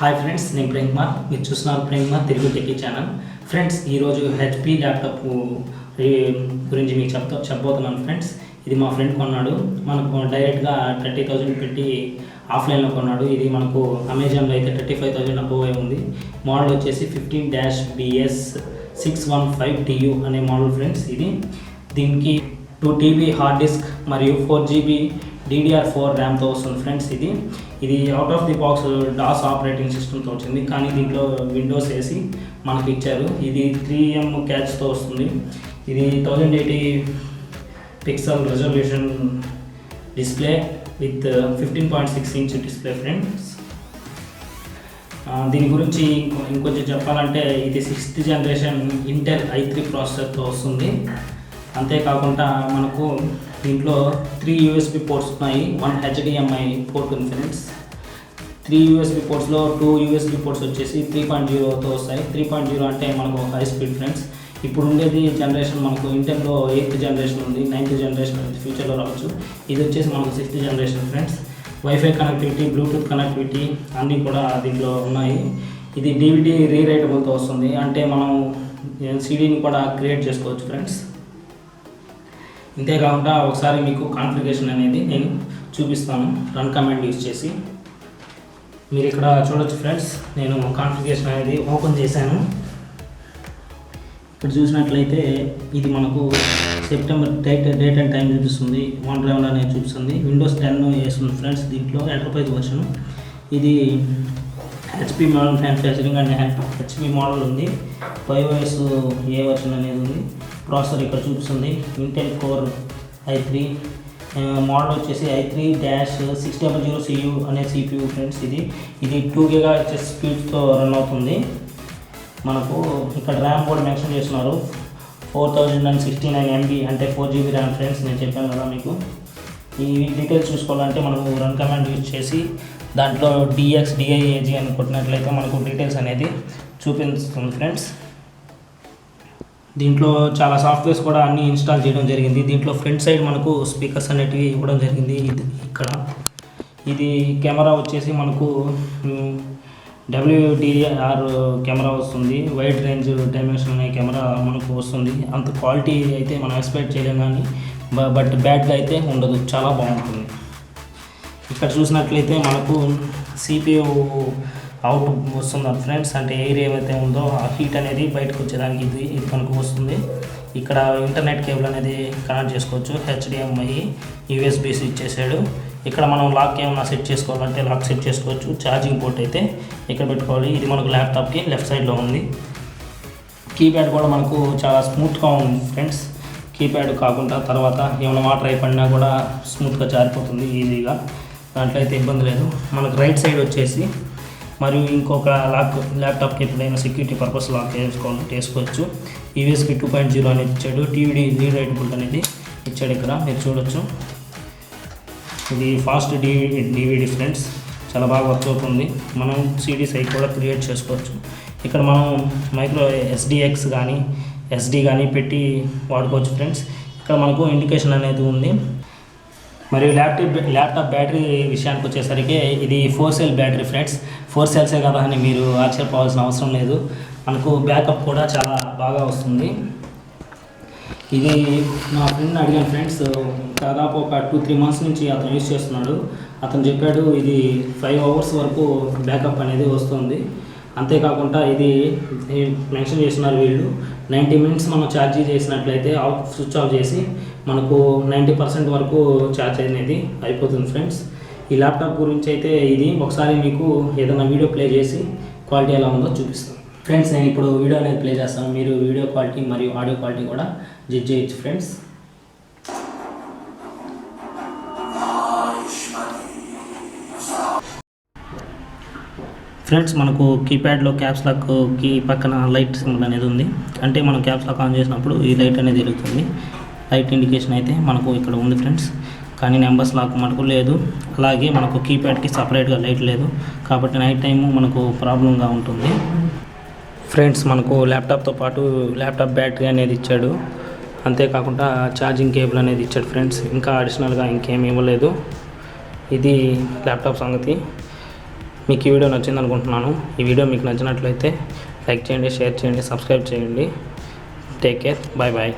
Hi friends నేను ప్రేమ్ కుమార్ మీరు చూస్తున్నారు Prem Kumar Telugu techie channel friends ఈరోజు హెచ్పి ల్యాప్టాప్ గురించి మీకు చెప్తా చెప్పబోతున్నాను ఫ్రెండ్స్ ఇది మా ఫ్రెండ్ కొన్నాడు. మనకు డైరెక్ట్గా థర్టీ థౌజండ్ పెట్టి ఆఫ్లైన్లో కొన్నాడు. ఇది మనకు అమెజాన్లో అయితే థర్టీ ఫైవ్ థౌజండ్ అబోవ్ ఉంది. మోడల్ వచ్చేసి fifteen dash BS six one five TU అనే మోడల్ ఫ్రెండ్స్ ఇది. దీనికి టూ టీబీ హార్డ్ డిస్క్ మరియు ఫోర్ జీబీ డిడిఆర్ ఫోర్ ర్యామ్తో వస్తుంది ఫ్రెండ్స్ ఇది. ఇది out of the box DOS operating సిస్టమ్తో వచ్చింది. కానీ దీంట్లో విండోస్ వేసి మనకి ఇచ్చారు. ఇది త్రీ ఎం క్యాచ్తో వస్తుంది. ఇది thousand eighty pixel resolution display with fifteen point six inch display friends దీని గురించి ఇంకొంచెం చెప్పాలంటే ఇది sixth generation Intel I three ప్రాసెసర్తో వస్తుంది. అంతేకాకుండా మనకు దీంట్లో త్రీ యూఎస్బి పోర్ట్స్ ఉన్నాయి. వన్ హెచ్డిఎంఐ పోర్ట్ ఉంది ఫ్రెండ్స్ త్రీ యూఎస్బి పోర్ట్స్లో టూ యూఎస్బి పోర్ట్స్ వచ్చేసి త్రీ పాయింట్ జీరోతో వస్తాయి. త్రీ పాయింట్ జీరో అంటే మనకు హై స్పీడ్ ఫ్రెండ్స్ ఇప్పుడు ఉండేది జనరేషన్ మనకు ఇంటెన్లో ఎయిత్ జనరేషన్ ఉంది. నైన్త్ జనరేషన్ ఉంది ఫ్యూచర్లో రావచ్చు. ఇది వచ్చేసి మనకు sixth generation friends WiFi connectivity Bluetooth connectivity అన్నీ కూడా దీంట్లో ఉన్నాయి. ఇది డివిడి రీరైటబుల్తో వస్తుంది. అంటే మనం సీడీని కూడా క్రియేట్ చేసుకోవచ్చు ఫ్రెండ్స్ ఇంతేకాకుండా ఒకసారి మీకు కాన్ఫిగరేషన్ అనేది నేను చూపిస్తాను. రన్ కమాండ్ యూజ్ చేసి. మీరు ఇక్కడ చూడొచ్చు ఫ్రెండ్స్ నేను కాన్ఫిగరేషన్ అనేది ఓపెన్ చేశాను. ఇక్కడ చూసినట్లయితే ఇది మనకు September date date and time చూపిస్తుంది. వన్ డ్రైవ్ అనేది చూపిస్తుంది. విండోస్ టెన్ వేస్తుంది ఫ్రెండ్స్ దీంట్లో ఎంటర్ప్రైజ్ వర్షన్ ఇది HP model manufacturing and HP model ఉంది. ఫైవ్ ఓఎస్ ఏ వర్షన్ అనేది ఉంది. ప్రాసెసర్ ఇక్కడ చూపిస్తుంది. Intel core I three model వచ్చేసి I three dash six double zero CU అనే సిపియూ ఫ్రెండ్స్ ఇది. ఇది టూ గిగా హెచ్ఎస్ స్పీడ్తో రన్ అవుతుంది. మనకు ఇక్కడ ర్యామ్ కూడా మెన్షన్ చేస్తున్నారు. Four thousand and sixty nine MB అంటే ఫోర్ జీబీ ర్యామ్ ఫ్రెండ్స్ నేను చెప్పాను కదా మీకు. ఈ డీటెయిల్స్ చూసుకోవాలంటే మనకు రన్ కమాండ్ యూజ్ చేసి దాంట్లో డిఎక్స్ డిఐఏజీ అని కొట్టినట్లయితే మనకు డీటెయిల్స్ అనేది చూపిస్తుంది ఫ్రెండ్స్ దీంట్లో చాలా సాఫ్ట్వేర్స్ కూడా అన్ని ఇన్స్టాల్ చేయడం జరిగింది. దీంట్లో ఫ్రంట్ సైడ్ మనకు స్పీకర్స్ అనేటివి ఇవ్వడం జరిగింది. ఇది ఇక్కడ. ఇది కెమెరా వచ్చేసి మనకు డబ్ల్యూడిఆర్ కెమెరా వస్తుంది. వైడ్ రేంజ్ డైమెన్షన్ అనే కెమెరా మనకు వస్తుంది. అంత క్వాలిటీ అయితే మనం ఎక్స్పెక్ట్ చేయలేం కానీ బ- బట్ బ్యాడ్గా అయితే ఉండదు. చాలా బాగుంటుంది. ఇక్కడ చూసినట్లయితే మనకు సిపిఓ అవుట్ వస్తుంది ఫ్రెండ్స్ అంటే ఎయిర్ ఏవైతే ఉందో ఆ హీట్ అనేది బయటకు వచ్చేదానికి ఇది ఇది మనకు వస్తుంది. ఇక్కడ ఇంటర్నెట్ కేబుల్ అనేది కనెక్ట్ చేసుకోవచ్చు హెచ్డిఎంఐ యూఎస్బిసి ఇచ్చేసాడు. ఇక్కడ మనం లాక్ ఏమైనా సెట్ చేసుకోవాలంటే లాక్ సెట్ చేసుకోవచ్చు. ఛార్జింగ్ పోర్ట్ అయితే ఇక్కడ పెట్టుకోవాలి? ఇది మనకు ల్యాప్టాప్కి లెఫ్ట్ సైడ్లో ఉంది. కీప్యాడ్ కూడా మనకు చాలా స్మూత్గా ఉంది ఫ్రెండ్స్. కీప్యాడ్ కాకుండా తర్వాత ఏమైనా వాటర్ అయిపోయినా కూడా స్మూత్గా జారిపోతుంది ఈజీగా. దాంట్లో అయితే ఇబ్బంది లేదు. మనకు రైట్ సైడ్ వచ్చేసి మరియు ఇంకొక లాక్ ల్యాప్టాప్కి ఎప్పుడైనా సెక్యూరిటీ పర్పస్ లాక్ వేసుకోవాలంటే వేసుకోవచ్చు. ఈవీఎస్కి టూ పాయింట్ జీరో అనేది ఇచ్చాడు. టీవీ రీరైటబుల్ అనేది ఇచ్చాడు ఇక్కడ. మీరు చూడొచ్చు. ఇది ఫాస్ట్ డివి డివిడి ఫ్రెండ్స్ చాలా బాగా వర్క్ అవుతుంది. మనం సిడీస్ అవి కూడా క్రియేట్ చేసుకోవచ్చు. ఇక్కడ మనం మైక్రో ఎస్డిఎక్స్ కానీ ఎస్డి కానీ పెట్టి వాడుకోవచ్చు ఫ్రెండ్స్ ఇక్కడ మనకు ఇండికేషన్ అనేది ఉంది. మరియు ల్యాప్టాప్ ల్యాప్టాప్ బ్యాటరీ విషయానికి వచ్చేసరికి ఇది four cell battery friends. Four సెల్సే కదా అని మీరు ఆశ్చర్యపోవాల్సిన అవసరం లేదు. మనకు బ్యాకప్ కూడా చాలా బాగా వస్తుంది. ఇది నా ఫ్రెండ్ అడిగాను ఫ్రెండ్స్. దాదాపు ఒక టూ త్రీ మంత్స్ నుంచి అతను యూస్ చేస్తున్నాడు. అతను చెప్పాడు ఇది ఫైవ్ అవర్స్ వరకు బ్యాకప్ అనేది వస్తుంది. అంతేకాకుండా ఇది మెన్షన్ చేస్తున్నారు వీళ్ళు. నైంటీ మినిట్స్ మనం ఛార్జ్ చేసినట్లయితే ఆఫ్ స్విచ్ ఆఫ్ చేసి మనకు నైంటీ పర్సెంట్ వరకు ఛార్జ్ అనేది అయిపోతుంది ఫ్రెండ్స్. ఈ ల్యాప్టాప్ గురించి అయితే ఇది ఒకసారి మీకు ఏదైనా వీడియో ప్లే చేసి క్వాలిటీ ఎలా ఉందో చూపిస్తాను ఫ్రెండ్స్ నేను ఇప్పుడు వీడియో అనేది ప్లే చేస్తాను. మీరు వీడియో క్వాలిటీ మరియు ఆడియో క్వాలిటీ కూడా జడ్జ్ చేయొచ్చు ఫ్రెండ్స్. ఫ్రెండ్స్ మనకు కీప్యాడ్లో క్యాప్స్ లాక్ కీ పక్కన లైట్ సింబల్ అనేది ఉంది. అంటే మనం క్యాప్స్ లాక్ ఆన్ చేసినప్పుడు ఈ లైట్ అనేది వెలుగుతుంది. లైట్ ఇండికేషన్ అయితే మనకు ఇక్కడ ఉంది ఫ్రెండ్స్. కానీ నెంబర్స్ లాక్ మనకు లేదు. అలాగే మనకు కీప్యాడ్కి సపరేట్గా లైట్ లేదు. కాబట్టి నైట్ టైము మనకు ప్రాబ్లంగా ఉంటుంది. ఫ్రెండ్స్ మనకు ల్యాప్టాప్తో పాటు ల్యాప్టాప్ బ్యాటరీ అనేది ఇచ్చాడు. అంతేకాకుండా ఛార్జింగ్ కేబుల్ అనేది ఇచ్చాడు ఫ్రెండ్స్. ఇంకా అడిషనల్గా ఇంకేం ఇవ్వలేదు. ఇది ల్యాప్టాప్ సంగతి. మీకు ఈ వీడియో నచ్చింది అనుకుంటున్నాను. ఈ వీడియో మీకు నచ్చినట్లయితే లైక్ చేయండి షేర్ చేయండి సబ్స్క్రైబ్ చేయండి. Take care. Bye bye.